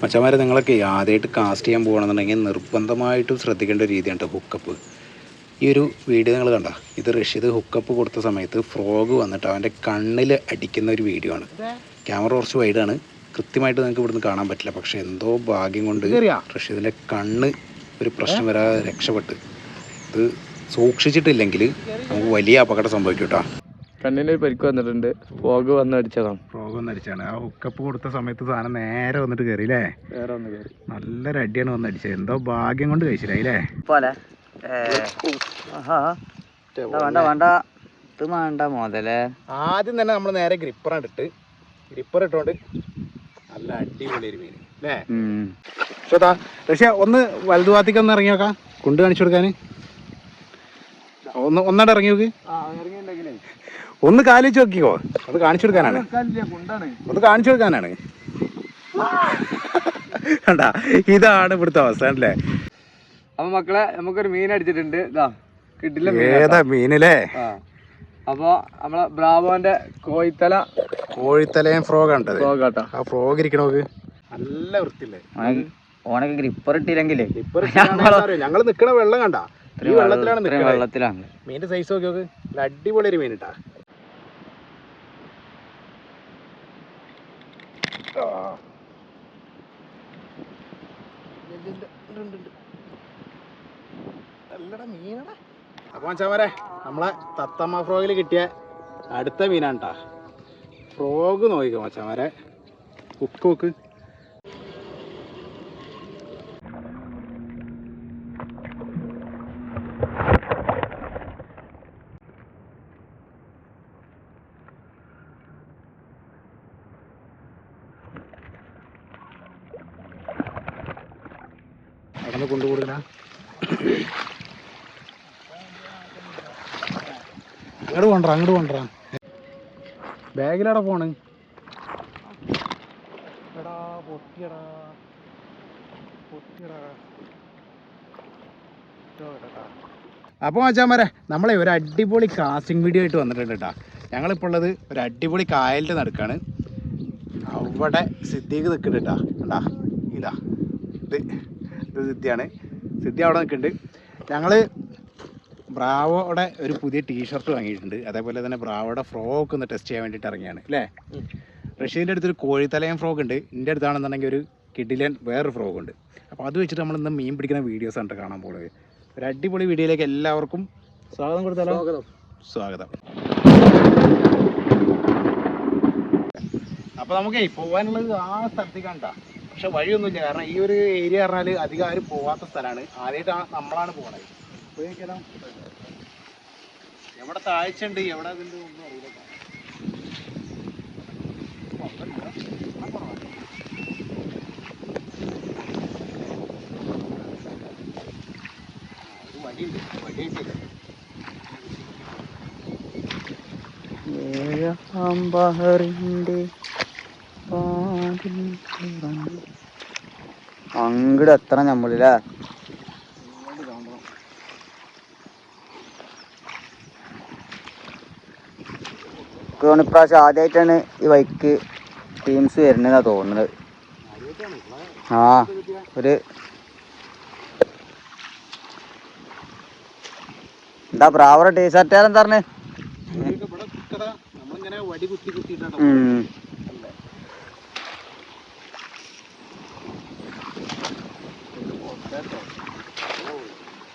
മച്ചന്മാരെ നിങ്ങളൊക്കെ ആദ്യമായിട്ട് കാസ്റ്റ് ചെയ്യാൻ പോകണമെന്നുണ്ടെങ്കിൽ നിർബന്ധമായിട്ടും ശ്രദ്ധിക്കേണ്ട ഒരു രീതിയാണ് ഹുക്കപ്പ് ഈ ഒരു വീഡിയോ നിങ്ങൾ കണ്ട? ഇത് റഷീദ് ഹുക്കപ്പ് കൊടുത്ത സമയത്ത് ഫ്രോഗ് വന്നിട്ട് അവന്റെ കണ്ണിൽ അടിക്കുന്ന ഒരു വീഡിയോ ആണ്. ക്യാമറ കുറച്ച് വൈഡാണ് കൃത്യമായിട്ട് നിങ്ങൾക്ക് ഇവിടുന്ന് കാണാൻ പറ്റില്ല. പക്ഷേ എന്തോ ഭാഗ്യം കൊണ്ട് റഷീദിന്റെ കണ്ണ് ഒരു പ്രശ്നം വരാതെ രക്ഷപ്പെട്ട്. ഇത് സൂക്ഷിച്ചിട്ടില്ലെങ്കിൽ നമുക്ക് വലിയ അപകടം സംഭവിക്കും കേട്ടോ കണ്ണിന് ഒരു പരിക്ക് വന്നിട്ടുണ്ട്. ഫോഗ് വന്ന് അടിച്ചതാണ്. ഫ്രോഗ് ഒന്ന് അടിച്ചാണ് ആ ഹുക്കപ്പ് കൊടുത്ത സമയത്ത് സാധനം നേരെ വന്നിട്ട് കയറി അല്ലേ? വേറെ ഒന്ന് കയറി നല്ലൊരു അടിയാണ് വന്ന് അടിച്ചത്. എന്തോ ഭാഗ്യം കൊണ്ട് കഴിച്ചില്ല അല്ലേ? പോലെ വേണ്ട വേണ്ട. ഇത് വേണ്ട മുതലേ. ആദ്യം തന്നെ നമ്മൾ നേരെ ഗ്രിപ്പറാണ് ഇട്ട്. ഗ്രിപ്പർ ഇട്ടോണ്ട് നല്ല അടിപൊളി ഒരു മീൻ അല്ലേ? പക്ഷേ പക്ഷേ ഒന്ന് വലതുഭാഗത്തേക്ക് ഒന്ന് ഇറങ്ങി നോക്കാം. കൊണ്ട് കാണിച്ചു കൊടുക്കാൻ ഒന്ന് ഒന്നാണ്ട് ഇറങ്ങി നോക്ക്. ഇറങ്ങിയിട്ടുണ്ടെങ്കിലേ ഒന്ന് കാലിച്ച് നോക്കിക്കോ. അത് കാണിച്ചു കൊടുക്കാനാണ്. കുണ്ടാണ് ഒന്ന് കാണിച്ചു കൊടുക്കാനാണ്. കണ്ടാ? ഇതാണ് ഇവിടുത്തെ അവസ്ഥ അല്ലേ? അപ്പൊ മക്കളെ നമുക്കൊരു മീൻ അടിച്ചിട്ടുണ്ട്. ഇതാ കിട്ടില്ല ഏതാ മീനല്ലേ അപ്പൊ നമ്മളെ ബ്രാവോന്റെ കോഴിത്തല. കോഴിത്തലയും ഫ്രോഗ് പോകാട്ടോ ആ ഫ്രോഗ് ഇരിക്കണ നല്ല വൃത്തിയില്ലേ? ഓനൊക്കെ ഗ്രിപ്പർ ഇട്ടില്ലെങ്കിലേ. ഞങ്ങൾ നിക്കണ വെള്ളം കണ്ട. ഈ വെള്ളത്തിലാണ് വെള്ളത്തിലാണ്. മീനിന്റെ സൈസ് നോക്കി നോക്ക്. അടിപൊളി ഒരു മീൻ ഇട്ടാ അപ്പൊ ചമരെ നമ്മളെ തത്തമ്മ ഫ്രോഗിൽ കിട്ടിയ അടുത്ത മീനാണ് ഫ്രോഗ് നോക്കിക്കോ മച്ചാമാരെ കുക്ക് നോക്ക് അവിടെ കൊണ്ടുകൂടുക അങ്ങോട്ട് കൊണ്ടുവരാ അങ്ങോട്ട് കൊണ്ടുവരാ. ബാഗിലവിടെ പോണ്? എടാ പൊട്ടിയടാ. പൊട്ടിയടാ. അപ്പോൾ മച്ചാമാരെ നമ്മളെ ഒരു അടിപൊളി കാസ്റ്റിംഗ് വീഡിയോ ആയിട്ട് വന്നിട്ടുണ്ട് കേട്ടോ ഞങ്ങളിപ്പോൾ ഉള്ളത് ഒരു അടിപൊളി കായലിന്റെ നടക്കാണ്. അവിടെ സിദ്ദീഖ് നിൽക്കുന്നുണ്ട് കേട്ടോ കണ്ടാ? ഇതാ. ഇത് ഇത് സിദ്ധിയാണ്. സിദ്ധി അവിടെ നിൽക്കുന്നുണ്ട്. ഞങ്ങൾ ബ്രാവോയുടെ ഒരു പുതിയ ടീഷർട്ട് വാങ്ങിയിട്ടുണ്ട്. അതേപോലെ തന്നെ ബ്രാവോയുടെ ഫ്രോക്ക് ഒന്ന് ടെസ്റ്റ് ചെയ്യാൻ വേണ്ടിയിട്ട് ഇറങ്ങിയാണ് അല്ലേ? റഷീദിന്റെ അടുത്തൊരു കോഴിത്തലയം ഫ്രോക്ക് ഉണ്ട്. എന്റെ അടുത്താണെന്നുണ്ടെങ്കിൽ ഒരു കിഡിലൻ വേറൊരു ഫ്രോക്ക് ഉണ്ട്. അപ്പോൾ അത് വെച്ചിട്ട് നമ്മൾ ഇന്ന് മീൻ പിടിക്കുന്ന വീഡിയോസ് ആണ് കാണാൻ പോകുന്നത് ഒരു അടിപൊളി വീഡിയോയിലേക്ക് എല്ലാവർക്കും സ്വാഗതം കൊടുത്താലോ? സ്വാഗതം. അപ്പോൾ നമുക്കേ പോകാനുള്ളത് ആ സ്ഥലത്തേക്കാണ് പക്ഷെ വഴിയൊന്നുമില്ല. കാരണം ഈ ഒരു ഏരിയ പറഞ്ഞാൽ അധികം ആരും പോവാത്ത സ്ഥലമാണ്. ആദ്യമായിട്ടാണ് നമ്മളാണ് പോകണത്? എവിടെ താഴ്ച ഉണ്ട് എവിടെ അതിന്റെ ഒന്നും അറിയില്ല. ഒരു വടിയുണ്ട് വടിയായിട്ടില്ല അങ്ങട് എത്ര നമ്മളില്ലേ തോന്നുന്നു ഇപ്രാവശ്യം ആദ്യമായിട്ടാണ് ഈ ബൈക്ക് ടീംസ് വരുന്നതാ തോന്നുന്നത് ആ ഒരു എന്താ പ്രാവറ ടീഷർട്ടുകാരൻ കുത്തക വടി കുത്തി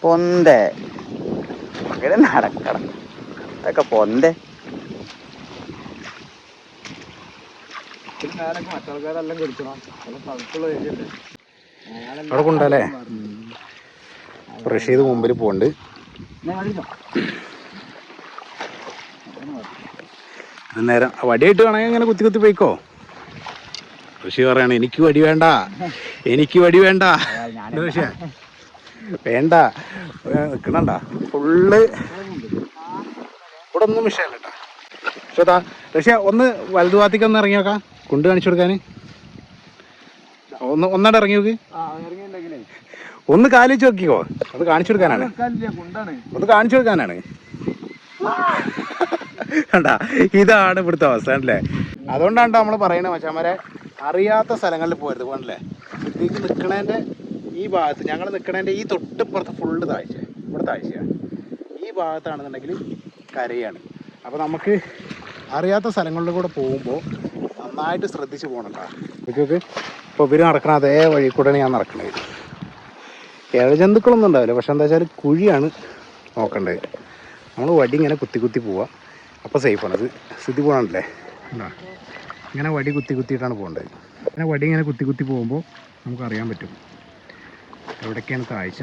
പൊന്തേ. അങ്ങനെ നടക്കണം. അതൊക്കെ പൊന്തേ. അവിടെ കൊണ്ടല്ലേ? റഷീദ് മുമ്പിൽ പോണ്ട് നേരം. വടിയായിട്ട് വേണമെങ്കിൽ ഇങ്ങനെ കുത്തി കുത്തി പോയിക്കോ. ഋഷി പറയണ എനിക്ക് വടി വേണ്ട. എനിക്ക് വടി വേണ്ട. എന്താ ഋഷിയെ? വേണ്ട. നിൽക്കണണ്ട ഫുള്ള് ഇവിടെ ഒന്നും വിഷയമല്ല കേട്ടോ പക്ഷേ താ ഋഷിയ ഒന്ന് വലതുഭാഗത്തേക്ക് ഒന്ന് ഇറങ്ങി നോക്കാം കൊണ്ട് കാണിച്ചു കൊടുക്കാൻ ഒന്ന് ഒന്നാണ്ട് ഇറങ്ങി നോക്ക് ഒന്ന് കാലിച്ച് നോക്കിക്കോ. അത് കാണിച്ചു കൊടുക്കാനാണ്. ഒന്ന് കാണിച്ചു കൊടുക്കാനാണ്. കണ്ടാ ഇതാണ് ഇവിടുത്തെ അവസ്ഥ അല്ലേ? അതുകൊണ്ടാണ് നമ്മൾ പറയുന്നത് മച്ചാമാരെ അറിയാത്ത സ്ഥലങ്ങളിൽ പോയത് പോകണല്ലേ ഇതിലേക്ക് നിൽക്കണേന്റെ ഈ ഭാഗത്ത് ഞങ്ങൾ നിൽക്കണേന്റെ ഈ തൊട്ടിപ്പുറത്ത് ഫുള്ള് താഴ്ച ഇവിടെ താഴ്ചയാണ് ഈ ഭാഗത്താണെന്നുണ്ടെങ്കിൽ കരയാണ്. അപ്പോൾ നമുക്ക് അറിയാത്ത സ്ഥലങ്ങളിൽ കൂടെ പോകുമ്പോൾ നന്നായിട്ട് ശ്രദ്ധിച്ച് പോകണം കേട്ടോ ഇപ്പോൾ ഇവർ നടക്കണ അതേ വഴി കൂടെയാണ് ഞാൻ നടക്കണത്. ഇഴജന്തുക്കളൊന്നും ഉണ്ടാവില്ല. പക്ഷെ എന്താ വെച്ചാൽ കുഴിയാണ് നോക്കേണ്ടത്. നമ്മൾ വടി ഇങ്ങനെ കുത്തി കുത്തി പോവാം. അപ്പോൾ അത് സ്ഥിതി പോകണല്ലേ ഇങ്ങനെ വടി കുത്തി കുത്തിയിട്ടാണ് പോകേണ്ടത്. ഇങ്ങനെ വടി ഇങ്ങനെ കുത്തി കുത്തി പോകുമ്പോൾ നമുക്കറിയാൻ പറ്റും. എവിടേക്കാണ് താഴ്ച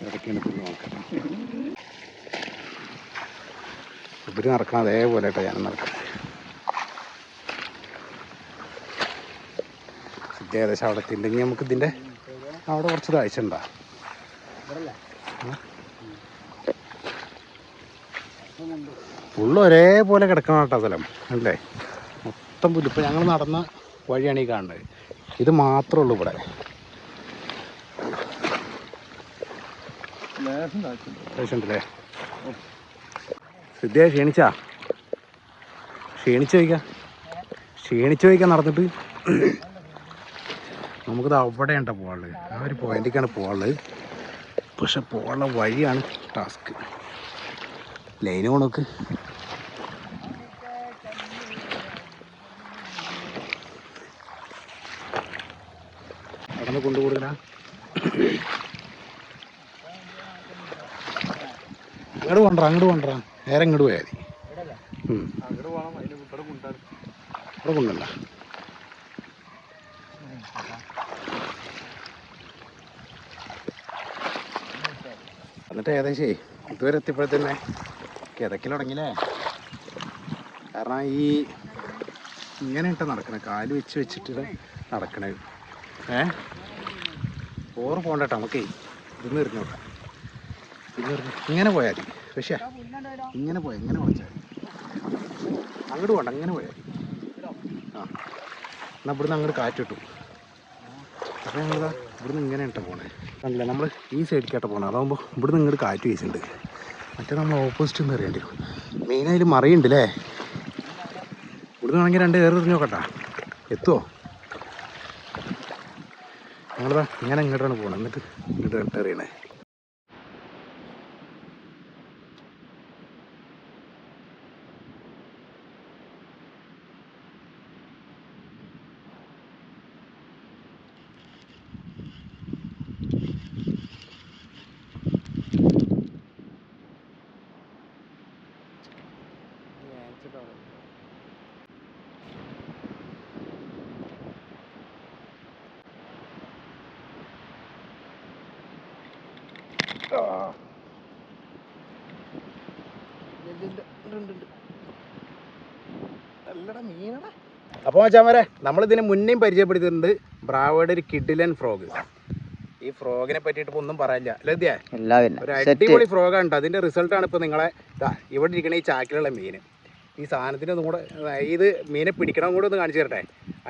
എവിടേക്കാണ് പുല്ല് നോക്കാം. ഇവർ നടക്കണം അതേപോലെ കേട്ടോ ഞാൻ നടക്കാം ഏകദേശം അവിടെ തിണ്ടെങ്കിൽ നമുക്ക് ഇതിന്റെ അവിടെ കുറച്ച് താഴ്ച ഉണ്ടാ? ഫുള്ള് ഒരേപോലെ കിടക്കണം കേട്ടോ സ്ഥലം. അല്ലേ? മൊത്തം പുല്ല്. ഇപ്പം ഞങ്ങൾ നടന്ന വഴിയാണ് ഈ കാണുന്നത്. ഇത് മാത്രമേ ഉള്ളൂ ഇവിടെ. ആവശ്യമുണ്ടല്ലേ സിദ്ധിയെ ക്ഷീണിച്ചാ? ക്ഷീണിച്ചു വയ്ക്കാം. ക്ഷീണിച്ചു വയ്ക്കാൻ നടന്നിട്ട്. നമുക്കിത് അവിടെയുണ്ട പോകാനുള്ളത് ആ ഒരു പോയിന്റിലേക്കാണ് പോകാനുള്ളത് പക്ഷെ പോകാനുള്ള വഴിയാണ് ടാസ്ക്. ലൈന് പോണോക്ക് അവിടെ കൊണ്ടുകൂടുക ഇങ്ങോട്ട് കൊണ്ടുവരാ അങ്ങോട്ട് കൊണ്ടുവരാ. നേരെ ഇങ്ങോട്ട് പോയാൽ മതി. ഇവിടെ കൊണ്ടല്ല എന്നിട്ട് ഏകദേശേ ഇതുവരെ എത്തിയപ്പോഴത്തന്നെ കിതക്കൽ തുടങ്ങിയില്ലേ? കാരണം ഈ ഇങ്ങനെ ഇട്ട നടക്കണേ കാൽ വെച്ച് വെച്ചിട്ട് നടക്കണേ. ഏ? ഓറ് പോകണ്ട കേട്ടോ നമുക്കേ ഇന്ന് എറിഞ്ഞു ഇങ്ങനെ പോയാൽ മതി പക്ഷേ ഇങ്ങനെ പോയാൽ ഇങ്ങനെ പോയാൽ അങ്ങോട്ട് പോകണ്ട അങ്ങനെ പോയാൽ ആ. എന്നാൽ ഇവിടുന്ന് അങ്ങോട്ട് കാറ്റ് അപ്പോൾ ഞങ്ങളിതാ ഇവിടുന്ന് ഇങ്ങനെ ഇട്ട പോണേ. കണ്ടില്ല നമ്മൾ ഈ സൈഡിലേക്കാട്ട് പോകണം അതാകുമ്പോൾ ഇവിടുന്ന് ഇങ്ങോട്ട് കാറ്റ് വീശുന്നുണ്ട് മറ്റേ നമ്മൾ ഓപ്പോസിറ്റ് ഒന്ന് അറിയേണ്ടി വരും മെയിനായാലും മറിയുണ്ട് അല്ലേ ഇവിടുന്ന് വേണമെങ്കിൽ രണ്ട് കയറി എറിഞ്ഞ് നോക്കട്ടാ. എത്തുമോ ഞങ്ങളിതാ ഇങ്ങനെ ഇങ്ങോട്ടാണ് പോകണം എന്നിട്ട് ഇങ്ങോട്ട് എറിയണേ. അപ്പോൾ മച്ചാമരെ നമ്മളിതിന് മുന്നേയും പരിചയപ്പെടുത്തിയിട്ടുണ്ട് ബ്രാവോയുടെ ഒരു കിഡിലൻ ഫ്രോഗ്. ഈ ഫ്രോഗിനെ പറ്റിയിട്ട് ഒന്നും പറയാനില്ല. ലദ്യ ഒരു അടിപൊളി ഫ്രോഗാണ് അതിന്റെ റിസൾട്ടാണ് ഇപ്പൊ നിങ്ങളെ ഇവിടെ ഇരിക്കണ ഈ ചാക്കിലുള്ള മീൻ ഈ സാധനത്തിന് ഒന്നും കൂടെ ഇത് മീനെ പിടിക്കണം കൂടെ ഒന്ന് കാണിച്ചു തരട്ടെ.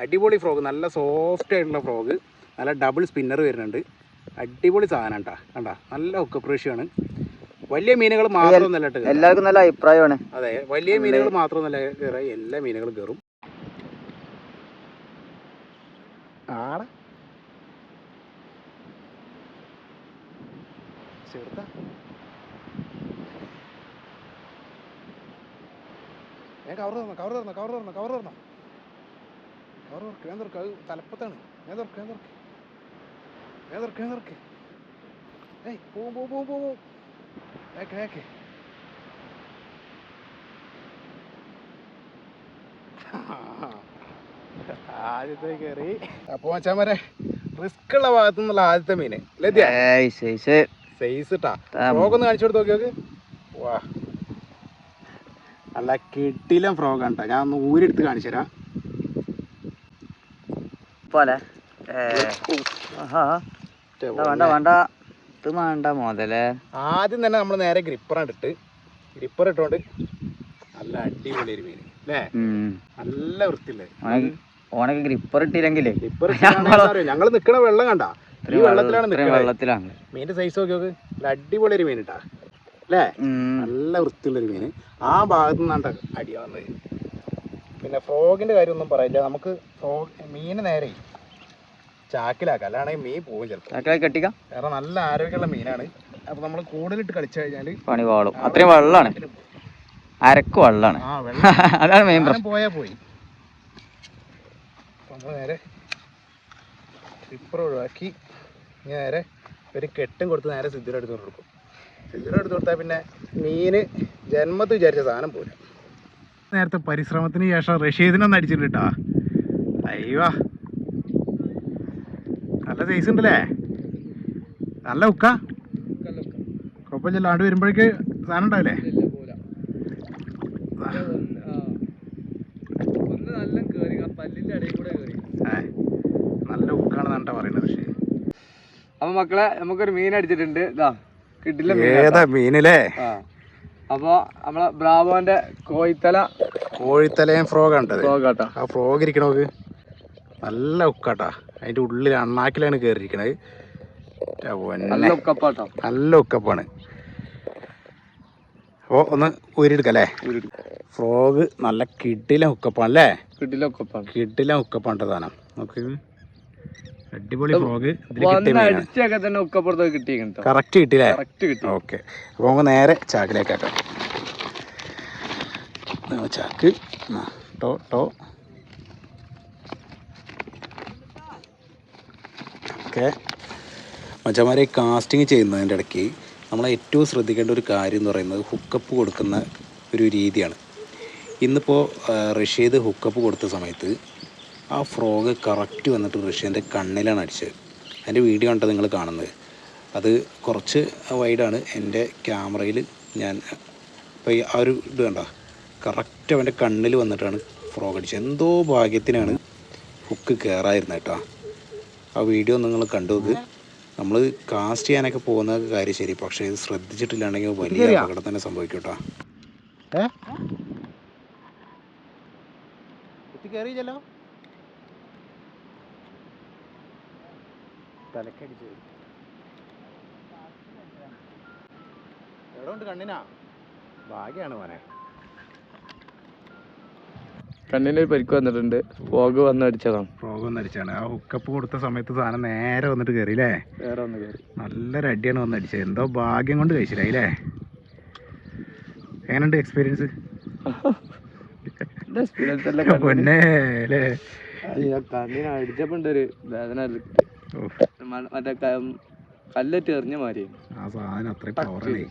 അടിപൊളി ഫ്രോഗ് നല്ല സോഫ്റ്റ് ആയിട്ടുള്ള ഫ്രോഗ്. നല്ല ഡബിൾ സ്പിന്നർ വരുന്നുണ്ട്. അടിപൊളി സാധനം കേട്ടാ കണ്ടാ? നല്ല ഒക്കെ കൃഷിയാണ് വലിയ മീനുകൾ മാത്രം നല്ല എല്ലാവർക്കും നല്ല അഭിപ്രായമാണ്. അതെ വലിയ മീനുകൾ മാത്രമൊന്നല്ല കയറുക എല്ലാ മീനുകളും കയറും ആടെ. ചേർത്ത ഞാൻ കവർ തരണം കവർ തരണം കവർ തരണം കവർ തരണം കവർ തുറക്ക് ഞാൻ തുറക്ക്. അത് തലപ്പത്താണ്. ഞാൻ തുറക്ക് ഞാൻ തുറക്ക്. ഞാൻ തുറക്ക് ഞാൻ തുറക്ക്. ഏയ് പോവും പോവും പോവും പോവും ഏക്കെ ഏക്കെ ആദ്യത്തെ കയറി. അപ്പൊ മച്ചാമരെ റിസ്ക് ഉള്ള ഭാഗത്തു നിന്നുള്ള ആദ്യത്തെ മീന്. സൈസ് ഇട്ടാ ഒന്ന് കാണിച്ചു കൊടുത്ത് നോക്കി നോക്ക് വാ. നല്ല കിട്ടിലും ഫ്രോഗ് കണ്ട ഞാൻ ഒന്ന് ഊരെടുത്ത് കാണിച്ചു തരാം. പോലെ. വേണ്ട വേണ്ട. ഇത് വേണ്ട മുതലേ. ആദ്യം തന്നെ നമ്മൾ നേരെ ഗ്രിപ്പറാണ് ഇട്ടിട്ട് ഗ്രിപ്പർ ഇട്ടോണ്ട് നല്ല അടിപൊളി ഒരു മീൻ. അല്ലേ നല്ല വൃത്തിയില്ലേ? ഓണക്ക് ഗ്രിപ്പർ ഇട്ടില്ലെങ്കിലേ. ഞങ്ങൾ നിക്കണ വെള്ളം കണ്ട. ഈ വെള്ളത്തിലാണ് വെള്ളം- വെള്ളത്തിലാണ്. മീനിന്റെ സൈസ് നോക്കി നോക്ക്. അടിപൊളി ഒരു മീൻ ഇട്ടാ അല്ലേ നല്ല വൃത്തിയുള്ള ഒരു മീൻ ആ ഭാഗത്തു നിന്നാണ് അടി വന്നത്. പിന്നെ കാര്യം ഒന്നും പറയില്ല. നമുക്ക് ഫ്രോഗ് മീന് നേരെ ചാക്കിലാക്കാം. അല്ലാണെങ്കിൽ മീൻ പോകും ചിലപ്പോൾ കെട്ടിക്കാം? കാരണം നല്ല ആരോഗ്യമുള്ള മീനാണ്. അപ്പൊ നമ്മൾ കൂടുതലിട്ട് കളിച്ചു കഴിഞ്ഞാൽ പണി വാളും അത്രയും വെള്ളമാണ് അരക്ക് വെള്ളമാണ് ആ വെള്ളം. അതാണ് മെയിൻ പ്രശ്നം. പോയി നേരെ ഒഴിവാക്കി. നേരെ ഒരു കെട്ടും കൊടുത്ത് നേരെ സിദ്ധുര എടുത്ത് കൊടുക്കും. സിദ്ധുര എടുത്ത് കൊടുത്താൽ പിന്നെ മീന് ജന്മത്ത് വിചാരിച്ച സാധനം പോലും നേരത്തെ പരിശ്രമത്തിന് ശേഷം റഷീദിനൊന്നും അടിച്ചിട്ടുണ്ട് കേട്ടാ. അയ്യോ. നല്ല സൈസ് ഉണ്ടല്ലേ? നല്ല ഉക്ക കുഴപ്പമില്ല. ആണ്ട് വരുമ്പോഴേക്ക് സാധനം ഉണ്ടാവില്ലേ ഒന്ന് നല്ല കേറി ആ പല്ലിന്റെ ഇടയിൽ കൂടെ കേറി ഏ, നല്ല ഉക്കാണെന്നാണ് പറയുന്നത് പക്ഷേ അപ്പൊ മക്കളെ നമുക്കൊരു മീൻ അടിച്ചിട്ടുണ്ട്. ഇതാ കിട്ടില്ല ഏതാ മീനില്ലേ അപ്പൊ നമ്മളെ ബ്രാവോന്റെ കോഴിത്തല. കോഴിത്തലയും ഫ്രോഗ് ഫ്രോഗാട്ടോ. ആ ഫ്രോഗ് ഇരിക്കണ നോക്ക്. നല്ല ഉക്കാട്ടാ. അതിന്റെ ഉള്ളിൽ അണ്ണാക്കിലാണ് കയറിയിരിക്കണത് ന്റെ നല്ല ഉക്കപ്പാട്ടോ. നല്ല ഉക്കപ്പാണ്. അപ്പോൾ ഒന്ന് ഊരിയെടുക്കല്ലേ ഫ്രോഗ് നല്ല കിട്ടില ഉക്കപ്പാണ് അല്ലേ കിട്ടില്ല ഉക്കപ്പാണ്. കിട്ടില ഉക്കപ്പാണ് സാധനം. നോക്ക്. അടിപൊളി ഫ്രോഗ് ഇതിൽ കിട്ടിയ വന്ന് മീനാണ്. അടിച്ചൊക്കെ തന്നെ ഉക്കപ്പുറത്ത് കിട്ടിയിട്ടോ കറക്റ്റ് കിട്ടിയില്ലേ? കറക്റ്റ് കിട്ടി. ഓക്കെ അപ്പോൾ നമുക്ക് നേരെ ചാക്കിലേക്ക് ആക്കാം ആ, ചാക്ക്. ടോ ടോ. ഓക്കെ. മച്ചന്മാരെ കാസ്റ്റിംഗ് ചെയ്യുന്നതിന്റെ ഇടയ്ക്ക് നമ്മൾ ഏറ്റവും ശ്രദ്ധിക്കേണ്ട ഒരു കാര്യം എന്ന് പറയുന്നത് ഹുക്കപ്പ് കൊടുക്കുന്ന ഒരു രീതിയാണ്. ഇന്നിപ്പോൾ റഷ്യത് ഹുക്കപ്പ് കൊടുത്ത സമയത്ത് ആ ഫ്രോഗ് കറക്റ്റ് വന്നിട്ട് ഋഷ്യന്റെ കണ്ണിലാണ് അടിച്ചത്. അതിന്റെ വീഡിയോ കണ്ടത് നിങ്ങൾ കാണുന്നത്? അത് കുറച്ച് വൈഡാണ് എന്റെ ക്യാമറയിൽ ഞാൻ ഇപ്പോൾ ആ ഒരു ഇത് കണ്ട? കറക്റ്റ് അവന്റെ കണ്ണിൽ വന്നിട്ടാണ് ഫ്രോഗ് അടിച്ചത്. എന്തോ ഭാഗ്യത്തിനാണ് ഹുക്ക് കയറായിരുന്നത് കേട്ടോ. ആ വീഡിയോ നിങ്ങൾ കണ്ടു നോക്ക്. നമ്മൾ കാസ്റ്റ് ചെയ്യാനൊക്കെ പോകുന്ന കാര്യം ശരി പക്ഷേ ഇത് ശ്രദ്ധിച്ചിട്ടില്ലാണെങ്കിൽ വലിയ അപകടം തന്നെ സംഭവിക്കും കേട്ടോ. ഏ? കയറിയില്ലല്ലോ തലക്കടിച്ചു എവിടെ ഉണ്ട് കണ്ണിനാ? ഭാഗ്യാണ് മോനെ. കണ്ണിന് ഒരു പരിക്ക് വന്നിട്ടുണ്ട്. ഫോഗ് വന്ന് അടിച്ചതാണ്. വന്നടിച്ചാണ് അടിച്ചാണ് ആ ഹുക്കപ്പ് കൊടുത്ത സമയത്ത് സാധനം നേരെ വന്നിട്ട് കയറി അല്ലേ ഒന്ന് കയറി നല്ലൊരു അടിയാണ് വന്ന് അടിച്ചത്. എന്തോ ഭാഗ്യം കൊണ്ട് കഴിച്ചില്ലേ എങ്ങനെയുണ്ട് എക്സ്പീരിയൻസ് എക്സ്പീരിയൻസ് അല്ല പൊന്നെ അല്ലേ കണ്ണിന് അടിച്ചപ്പോ ഉണ്ട് ഒരു വേദന. മറ്റേ കല്ലെറ്റ് എറിഞ്ഞ മാതിരി ആ സാധനം അത്രയും പവറാണേ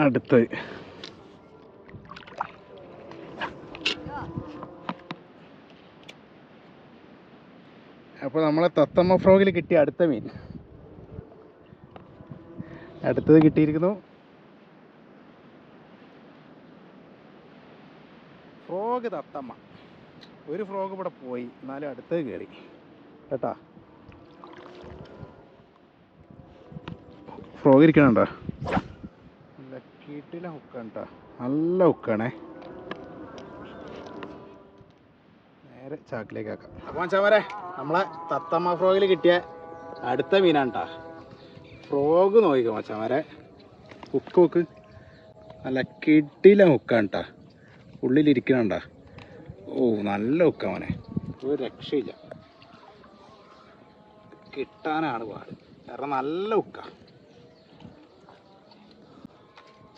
അടുത്ത്. അപ്പോൾ നമ്മളെ തത്തമ്മ ഫ്രോഗിൽ കിട്ടിയ അടുത്ത മീൻ. അടുത്തത് കിട്ടിയിരിക്കുന്നു. ഫ്രോഗ് തത്തമ്മ. ഒരു ഫ്രോഗ് ഇവിടെ പോയി എന്നാലും അടുത്തത് കയറി കേട്ടാ? ഫ്രോഗ് ഇരിക്കണുണ്ടോ? കീട്ടില ഹുക്കാണ് കേട്ടോ നല്ല ഹുക്കാണേ. നേരെ ചാക്കിലേക്ക് ആക്കാം. അപ്പോൾ ചവരെ നമ്മളെ തത്തമ്മ ഫ്രോഗിൽ കിട്ടിയ അടുത്ത മീനാണ് കേട്ടോ ഫ്രോഗ് നോക്കിക്കോ മച്ചാമാരെ. Hook hook. നല്ല കിട്ടിയില്ല ഹുക്കാണ് കേട്ടോ ഉള്ളിലിരിക്കണണ്ട ഓ നല്ല ഹുക്കാ മോനെ. ഒരു രക്ഷയില്ല. കിട്ടാനാണ് പാട്. കാരണം നല്ല ഹുക്ക.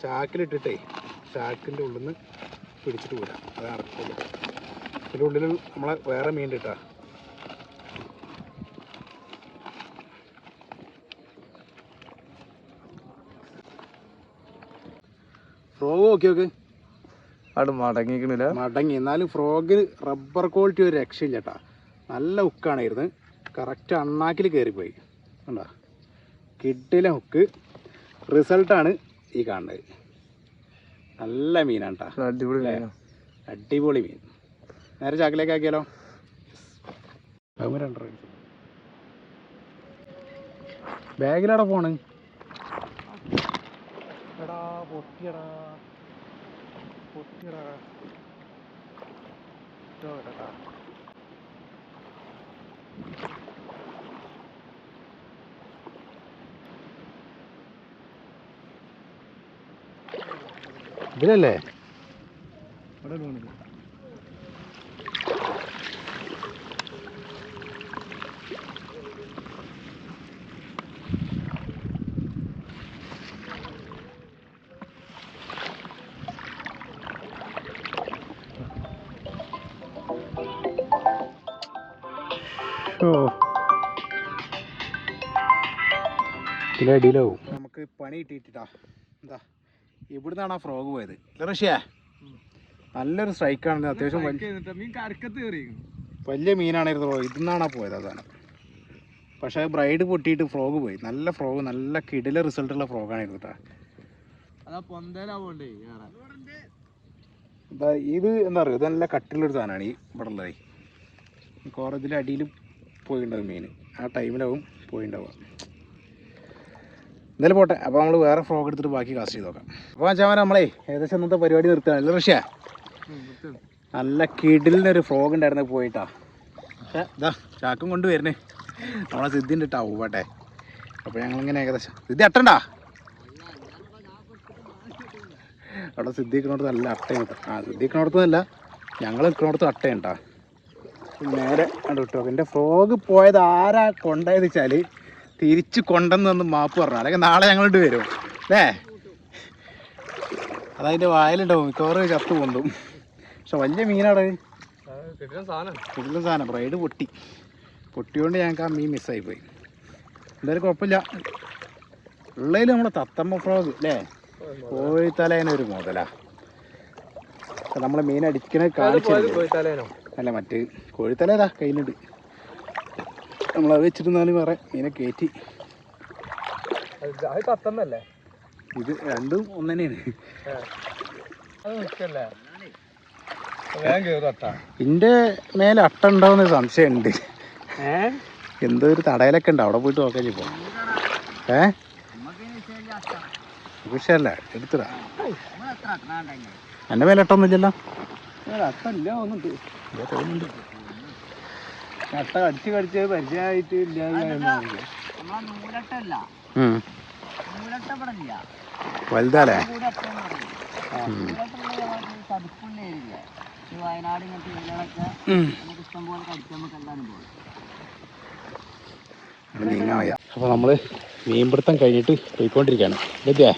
ചാക്കിലിട്ടിട്ടേ ചാക്കിന്റെ ഉള്ളിൽ നിന്ന് പിടിച്ചിട്ട് പോരാ. അത് അറക്കുള്ളൂ ഇതിന്റെ ഉള്ളിൽ നമ്മളെ വേറെ മീൻ കിട്ടുക ഫ്രോഗ് ഓക്കെ ഓക്കെ അവിടെ മടങ്ങിക്കണില്ല മടങ്ങി. എന്നാലും ഫ്രോഗിന് റബ്ബർ ക്വാളിറ്റി ഒരു രക്ഷയില്ല കേട്ടാ നല്ല ഉക്കാണായിരുന്നു കറക്റ്റ് അണ്ണാക്കിൽ കയറിപ്പോയി കണ്ടാ? കിട്ടിലെ ഹുക്ക് റിസൾട്ടാണ് ഈ കാണുന്നത്. നല്ല മീനാണ് കേട്ടോ അടിപൊളി അടിപൊളി മീൻ. നേരെ ചാക്കിലേക്ക് ആക്കിയാലോ? ബാഗിലവിടെ പോണ്? എടാ പൊട്ടിയടാ. പൊട്ടിയടാ. കേട്ടോ. ഇതിലല്ലേ? അടിയിലാവും നമുക്ക് പണി കിട്ടിയിട്ടാ ഇവിടുന്നാണ് ആ ഫ്രോഗ് പോയത്. റഷ്യ? നല്ലൊരു സ്ട്രൈക്കാണ് അത്യാവശ്യം വലിയ മീനാണായിരുന്നു ഇതിന്നാണ് പോയത് അതാണ് പക്ഷേ ബ്രൈഡ് പൊട്ടിയിട്ട് ഫ്രോഗ് പോയി. നല്ല ഫ്രോഗ് നല്ല കിടില റിസൾട്ടുള്ള ഫ്രോഗാണിരുന്നു കേട്ടോ ഇതാ എന്താ പറയുക ഇത് നല്ല കട്ടിലൊരു സാധനമാണ് ഈ ഇവിടെ ഉള്ളത് കോറതിന്റെ അടിയിൽ പോയിണ്ടാവും മീൻ. ആ ടൈമിലാവും പോയിണ്ടാവുക. എന്തായാലും പോട്ടെ. അപ്പോൾ നമ്മൾ വേറെ ഫ്രോഗ് എടുത്തിട്ട് ബാക്കി കാസ്റ്റ് ചെയ്ത് നോക്കാം. അപ്പോൾ വെച്ചാൽ നമ്മളേ ഏകദേശം ഇന്നത്തെ പരിപാടി നിർത്തുകയാണ് അല്ലേ ഋഷ്യ നല്ല കിടിലിനൊരു ഫ്രോഗ് ഉണ്ടായിരുന്നു പോയിട്ടാ. ഇതാ ചാക്കും കൊണ്ട് വരുന്നേ. നമ്മളെ സിദ്ധിന്റെ ഇട്ടാ പോട്ടെ. അപ്പോൾ ഞങ്ങളിങ്ങനെ ഏകദേശം സിദ്ധി അട്ടണ്ടാ? അവിടെ സിദ്ധിക്കണോടത്ത് നല്ല അട്ടയുണ്ട്. ആ സിദ്ധിക്കണോടത്തുനിന്നല്ല ഞങ്ങൾ നിൽക്കണോടത്ത് അട്ടയുണ്ടാ. നേരെ കണ്ടു കിട്ടും എന്റെ ഫ്രോഗ് പോയത് ആരാ കൊണ്ടായത് വെച്ചാൽ തിരിച്ച് കൊണ്ടെന്ന് മാപ്പ് പറഞ്ഞു. അല്ലെങ്കിൽ നാളെ ഞങ്ങളിട്ട് വരും. അല്ലേ? അതതിന്റെ വായലുണ്ടാവും. മിക്കവാറും ചത്തു കൊണ്ടും പക്ഷെ വലിയ മീനാണ് കിട്ടുന്ന സാധനം. ബ്രൈഡ് പൊട്ടി. പൊട്ടിയോണ്ട് ഞങ്ങൾക്ക് ആ മീൻ മിസ്സായി പോയി. എന്തായാലും കുഴപ്പമില്ല. ഉള്ളതിൽ നമ്മുടെ തത്തമ്മ ഫ്രോഗ് അല്ലേ? കോഴിത്തലേനൊരു മുതലാ. അപ്പം നമ്മൾ മീൻ അടിക്കണേ കാണിച്ചു അല്ല മറ്റ് കോഴിത്തലേതാ കയ്യിലുണ്ട് നമ്മളത് വെച്ചിരുന്നാലും വേറെ മീനെ കയറ്റി അത് ഇത് രണ്ടും ഒന്ന് ഇന്റെ അത് നിൽക്കല്ലേ വേഗം കയറും മേലെ അട്ട ഉണ്ടാവുന്ന സംശയമുണ്ട്. ഉണ്ട് എന്തോ ഒരു തടയിലൊക്കെ ഉണ്ട്. അവിടെ പോയിട്ട് നോക്കാൻ ഇപ്പോൾ ഏ? വിഷയല്ല എടുത്തിടാ എന്റെ മേലെ അട്ടൊന്നുമില്ലല്ലോ അട്ടല്ല ഒന്നുണ്ട് അട്ട കടിച്ച് കടിച്ച് പരിചയമായിട്ട് വലുതാലേ വയനാട് ഇങ്ങനത്തെ ഏരിയകളൊക്കെ നമുക്ക് ഇഷ്ടം പോലെ കടിക്കാൻ നമുക്ക് എല്ലാവരും പോകും ഇവിടെ നീങ്ങാൻ വയ്യ. അപ്പോൾ നമ്മൾ മീൻപിടുത്തം കഴിഞ്ഞിട്ട് പോയിക്കൊണ്ടിരിക്കുകയാണ് ഇല്ലേ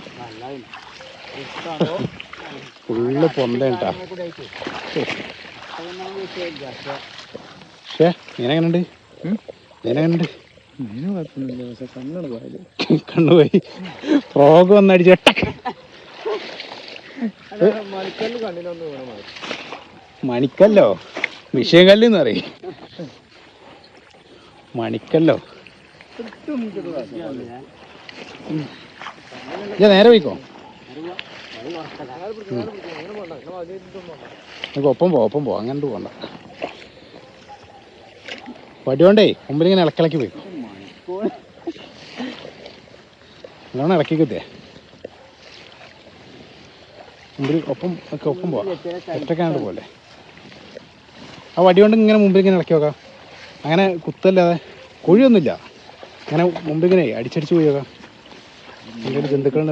ഫുള്ള് പൊന്തേട്ടാ പക്ഷേ മീനെങ്ങനുണ്ട് മീനെങ്ങനുണ്ട് മീന് കുഴപ്പമൊന്നുമില്ല പക്ഷെ കണ്ണാണ് പോയത്. കണ്ണുപോയി. ഫ്രോഗ് വന്നടിച്ച്. മണിക്കല്ല് വിഷയക്കല്ല് എന്ന് പറയും. മണിക്കല്ലോ? ഞാൻ നേരെ പോയിക്കോ. ഒപ്പം പോ ഒപ്പം പോ. അങ്ങനെ പോകണ്ട വടി കൊണ്ടേ മുമ്പിലിങ്ങനെ ഇളക്കിളക്കി പോയി. നല്ലോണം ഇളക്കി കുത്തേ മുമ്പിൽ ഒപ്പം ഒക്കെ ഒപ്പം പോവാം. ഒറ്റക്കാണ്ട് പോലെ ആ വടിയോണ്ട് ഇങ്ങനെ മുമ്പിൽ ഇങ്ങനെ ഇളക്കി നോക്കാം അങ്ങനെ കുത്തല്ലാതെ കുഴിയൊന്നുമില്ല. അങ്ങനെ മുമ്പിങ്ങനെ അടിച്ചടിച്ച് പോയി നോക്കാം എന്തെങ്കിലും ജന്തുക്കളുണ്ട്.